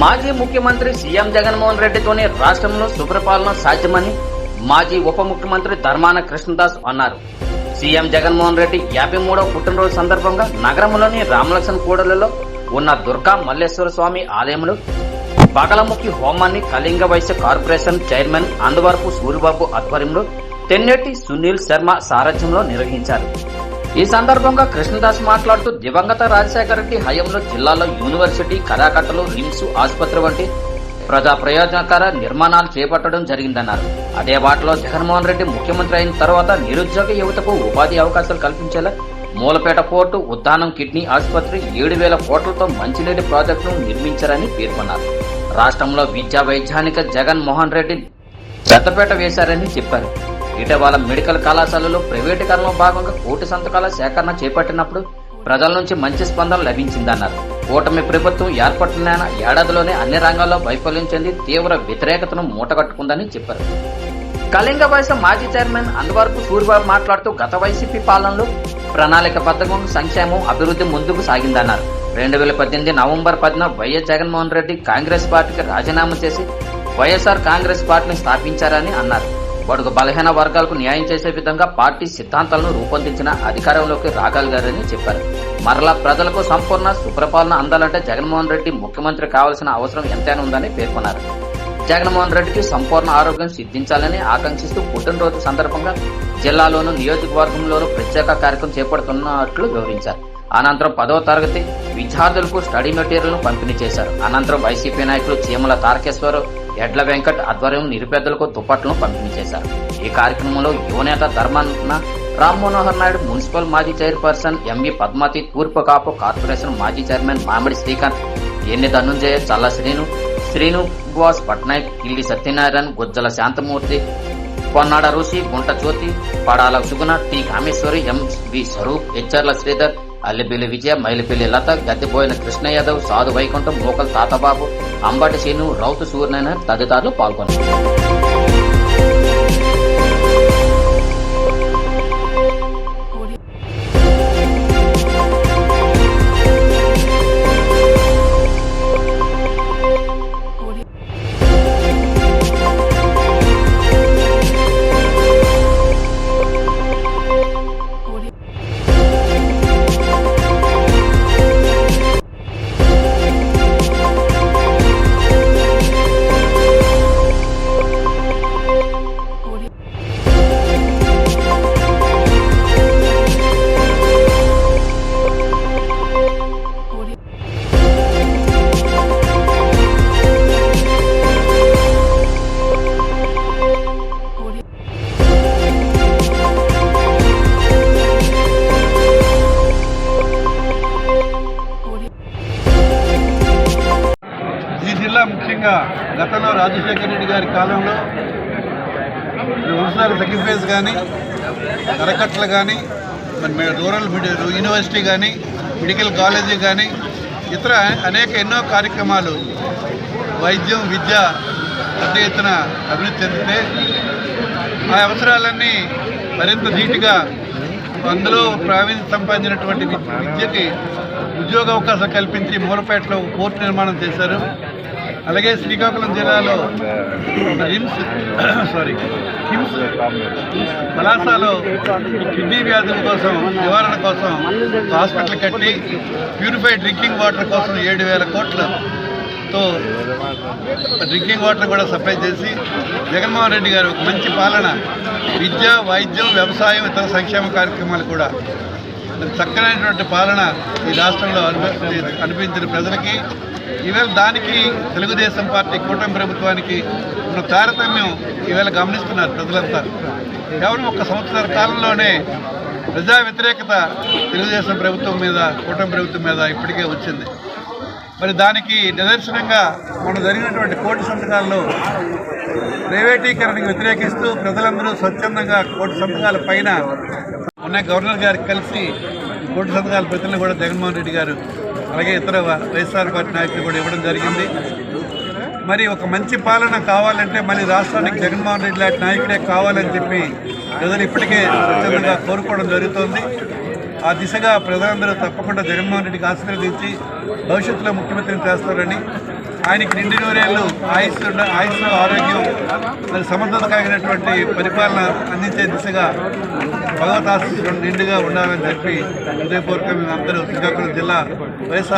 మాజీ ముఖ్యమంత్రి సీఎం జగన్మోహన్ రెడ్డితోనే రాష్ట్రంలో సుప్రపాలన సాధ్యమని మాజీ ఉప ముఖ్యమంత్రి ధర్మాన కృష్ణదాస్ అన్నారు. సీఎం జగన్మోహన్ రెడ్డి యాభై మూడవ పుట్టినరోజు సందర్భంగా నగరంలోని రామలక్ష్మణ్ కూడలలో ఉన్న దుర్గా మల్లేశ్వర స్వామి ఆలయంలో బగలముఖి హోమాన్ని కళింగ వైశ్య కార్పొరేషన్ చైర్మన్ అందువరపు సూరిబాబు ఆధ్వర్యంలో తెన్నెట్టి సునీల్ శర్మ సారథ్యంలో నిర్వహించారు. ఈ సందర్భంగా కృష్ణదాస్ మాట్లాడుతూ దివంగత రాజశేఖర రెడ్డి హయాంలో జిల్లాలో యూనివర్సిటీ కరాకట్టలు రిమ్స్ ఆసుపత్రి వంటి ప్రజా ప్రయోజనకర నిర్మాణాలు చేపట్టడం జరిగిందన్నారు. అదే బాటలో జగన్మోహన్ రెడ్డి ముఖ్యమంత్రి అయిన తర్వాత నిరుద్యోగ యువతకు ఉపాధి అవకాశాలు కల్పించేలా మూలపేట పోర్టు ఉద్దానం కిడ్నీ ఆసుపత్రి ఏడు వేల కోట్లతో మంచినీటి ప్రాజెక్టును నిర్మించారని పేర్కొన్నారు. రాష్ట్రంలో విద్యా వైద్యానిక జగన్మోహన్ రెడ్డి పెద్దపేట వేశారని చెప్పారు. ఇటీవల మెడికల్ కళాశాలలో ప్రైవేటీకరణలో భాగంగా కోటి సంతకాల సేకరణ చేపట్టినప్పుడు ప్రజల నుంచి మంచి స్పందన లభించిందన్నారు. కూటమి ప్రభుత్వం ఏర్పడిన ఏడాదిలోనే అన్ని రంగాల్లో వైఫల్యం చెంది తీవ్ర వ్యతిరేకతను మూటగట్టుకుందని చెప్పారు. కళింగ వయసు మాజీ చైర్మన్ అందువరకు సూర్యబాబు మాట్లాడుతూ గత వైసీపీ పాలనలో ప్రణాళిక పథకం సంక్షేమం అభివృద్ధి ముందుకు సాగిందన్నారు. రెండు వేల పద్దెనిమిది నవంబర్ పదిన వైఎస్ జగన్మోహన్ రెడ్డి కాంగ్రెస్ పార్టీకి రాజీనామా చేసి వైఎస్ఆర్ కాంగ్రెస్ పార్టీని స్థాపించారని అన్నారు. బడుగు బలహీన వర్గాలకు న్యాయం చేసే విధంగా పార్టీ సిద్ధాంతాలను రూపొందించిన అధికారంలోకి రాగలిగారని చెప్పారు. మరలా ప్రజలకు సంపూర్ణ సుప్రపాలన అందాలంటే జగన్మోహన్ రెడ్డి ముఖ్యమంత్రి కావాల్సిన అవసరం ఎంతైనా ఉందని పేర్కొన్నారు. జగన్మోహన్ రెడ్డికి సంపూర్ణ ఆరోగ్యం సిద్ధించాలని ఆకాంక్షిస్తూ పుట్టినరోజు సందర్భంగా జిల్లాలోను నియోజకవర్గంలోనూ ప్రత్యేక కార్యక్రమం చేపడుతున్నట్లు వివరించారు. అనంతరం పదవ తరగతి విద్యార్థులకు స్టడీ మెటీరియల్ పంపిణీ చేశారు. అనంతరం వైసీపీ నాయకులు చీమల తారకేశ్వరరావు ఎడ్ల వెంకట్ ఆధ్వర్యం నిరుపేదలకు దుప్పట్లను పంపిణీ చేశారు. ఈ కార్యక్రమంలో యువనేత ధర్మాన రామ్ మనోహర్ నాయుడు మున్సిపల్ మాజీ chairperson MV Padmavathi Turpu Kapu corporation మాజీ చైర్మన్ మామిడి శ్రీకాంత్ ఎన్ని ధనుంజయ చల్ల శ్రీను శ్రీనుబోస్ పట్నాయక్ కిల్లి Satyanarayana Gujjala Shanthamurthy Ponnada Rishi Gunta Jyothi Padala Suguna T Kameswari M V Swaroop హెచ్ఆర్ల Sridhar Allipilli Vijaya Mailipilli Latha Gaddepoyina Krishna Yadav Sadhu Vaikuntham మోకల్ తాతబాబు అంబటి శ్రీను రౌతు సూర్యనారాయణ తదితరులు పాల్గొన్నారు. రాజశేఖర రెడ్డి గారి కాలంలో వ్యవసాయ సెక్రిఫైస్ కానీ కరకట్టలు కానీ మరి రూరల్ యూనివర్సిటీ కానీ మెడికల్ కాలేజీ కానీ ఇతర అనేక ఎన్నో కార్యక్రమాలు వైద్యం విద్య పెద్ద ఎత్తున అభివృద్ధి చెందితే ఆ అవసరాలన్నీ మరింత ధీటుగా అందులో ప్రావీణ్యం సంపాదించినటువంటి విద్యకి ఉద్యోగ అవకాశం కల్పించి మూలపేటలో పోర్టు నిర్మాణం చేశారు. అలాగే శ్రీకాకుళం జిల్లాలో రిమ్స్ సారీ కిమ్స్ పలాసలో కిడ్నీ వ్యాధుల కోసం నివారణ కోసం హాస్పిటల్ కట్టి ప్యూరిఫైడ్ డ్రింకింగ్ వాటర్ కోసం ఏడు వేల కోట్లతో డ్రింకింగ్ వాటర్ కూడా సప్లై చేసి జగన్మోహన్ రెడ్డి గారు ఒక మంచి పాలన విద్య వైద్యం వ్యవసాయం ఇతర సంక్షేమ కార్యక్రమాలు కూడా చక్కనైనటువంటి పాలన ఈ రాష్ట్రంలో అనిపించిన ప్రజలకి. ఈవేళ దానికి తెలుగుదేశం పార్టీ కూటమి ప్రభుత్వానికి ఉన్న తారతమ్యం ఈవేళ గమనిస్తున్నారు ప్రజలంతా. కేవలం ఒక సంవత్సర కాలంలోనే ప్రజా వ్యతిరేకత తెలుగుదేశం ప్రభుత్వం మీద కూటమి ప్రభుత్వం మీద ఇప్పటికే వచ్చింది. మరి దానికి నిదర్శనంగా మనం జరిగినటువంటి కోటి సంతకాల్లో ప్రైవేటీకరణకు వ్యతిరేకిస్తూ ప్రజలందరూ స్వచ్ఛందంగా కోటి సంతకాల పైన మొన్న గవర్నర్ గారికి కలిసి ఈ కోటి సంతకాల ప్రతిని కూడా జగన్మోహన్ రెడ్డి గారు అలాగే ఇతర వైఎస్ఆర్ పార్టీ నాయకులు కూడా ఇవ్వడం జరిగింది. మరి ఒక మంచి పాలన కావాలంటే మళ్ళీ రాష్ట్రానికి జగన్మోహన్ రెడ్డి లాంటి నాయకుడే కావాలని చెప్పి ప్రజలు ఇప్పటికే స్వచ్ఛందంగా కోరుకోవడం జరుగుతోంది. ఆ దిశగా ప్రజలందరూ తప్పకుండా జగన్మోహన్ రెడ్డికి ఆశీర్వదించి భవిష్యత్తులో ముఖ్యమంత్రిని చేస్తారని ఆయనకి నిండి నూరేళ్ళు ఆయుస్సు ఆరోగ్యం మరి సమర్థత కలిగినటువంటి పరిపాలన అందించే దిశగా భగవత్ ఆశీస్సులు నిండుగా ఉండాలని చెప్పి హృదయపూర్వకంగా అందరూ శ్రీకాకుళం జిల్లా వైఎస్ఆర్